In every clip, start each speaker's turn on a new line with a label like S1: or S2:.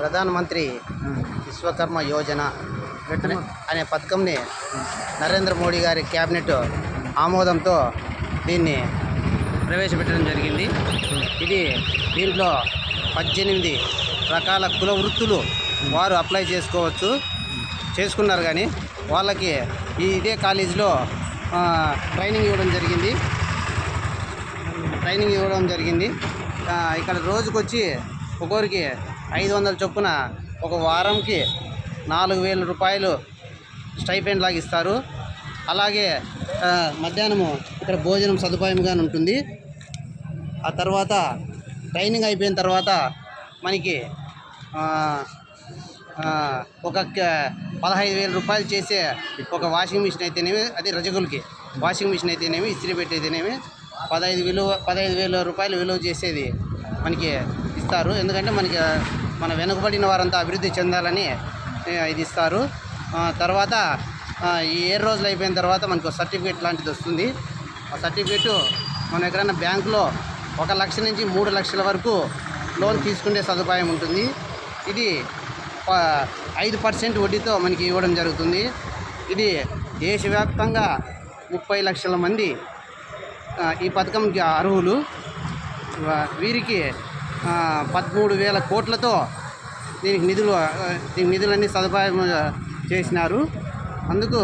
S1: ప్రధానమంత్రి విశ్వకర్మ యోజన అనే పథకంని నరేంద్ర మోడీ గారి క్యాబినెట్ ఆమోదంతో దీన్ని ప్రవేశపెట్టడం జరిగింది. ఇది దీంట్లో పద్దెనిమిది రకాల కుల వృత్తులు వారు అప్లై చేసుకోవచ్చు చేసుకున్నారు కానీ వాళ్ళకి ఈ ఇదే కాలేజీలో ట్రైనింగ్ ఇవ్వడం జరిగింది. ట్రైనింగ్ ఇవ్వడం జరిగింది. ఇక్కడ రోజుకొచ్చి ఒక్కొరికి ఐదు వందల చొప్పున ఒక వారంకి నాలుగు వేల రూపాయలు స్టైపెండ్ లాగా ఇస్తారు. అలాగే మధ్యాహ్నము ఇక్కడ భోజనం సదుపాయంగా ఉంటుంది. ఆ తర్వాత ట్రైనింగ్ అయిపోయిన తర్వాత మనకి ఒక పదహైదు వేల రూపాయలు చేసే ఒక వాషింగ్ మిషన్ అయితేనేమి అది రజకులకి వాషింగ్ మిషన్ అయితేనేమి ఇస్త్రీ పెట్టేదేనేమి పదహైదు విలువ పదహైదు వేల రూపాయలు విలువ చేసేది మనకి ఇస్తారు. ఎందుకంటే మనకి మన వెనుకబడిన వారంతా అభివృద్ధి చెందాలని ఇది ఇస్తారు. తర్వాత ఈ ఏడు రోజులు అయిపోయిన తర్వాత మనకు సర్టిఫికేట్ లాంటిది వస్తుంది. ఆ సర్టిఫికేటు మనం ఎక్కడైనా బ్యాంకులో ఒక లక్ష నుంచి మూడు లక్షల వరకు లోన్ తీసుకునే సదుపాయం ఉంటుంది. ఇది ప- ఐదు పర్సెంట్ వడ్డీతో మనకి ఇవ్వడం జరుగుతుంది. ఇది దేశవ్యాప్తంగా ముప్పై లక్షల మంది ఈ పథకంకి అర్హులు. వీరికి పదమూడు వేల కోట్లతో దీనికి నిధులు దీనికి నిధులన్నీ సదుపాయం చేసినారు. అందుకు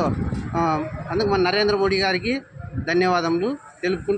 S1: అందుకు మన నరేంద్ర మోడీ గారికి ధన్యవాదములు తెలుపుకుంటూ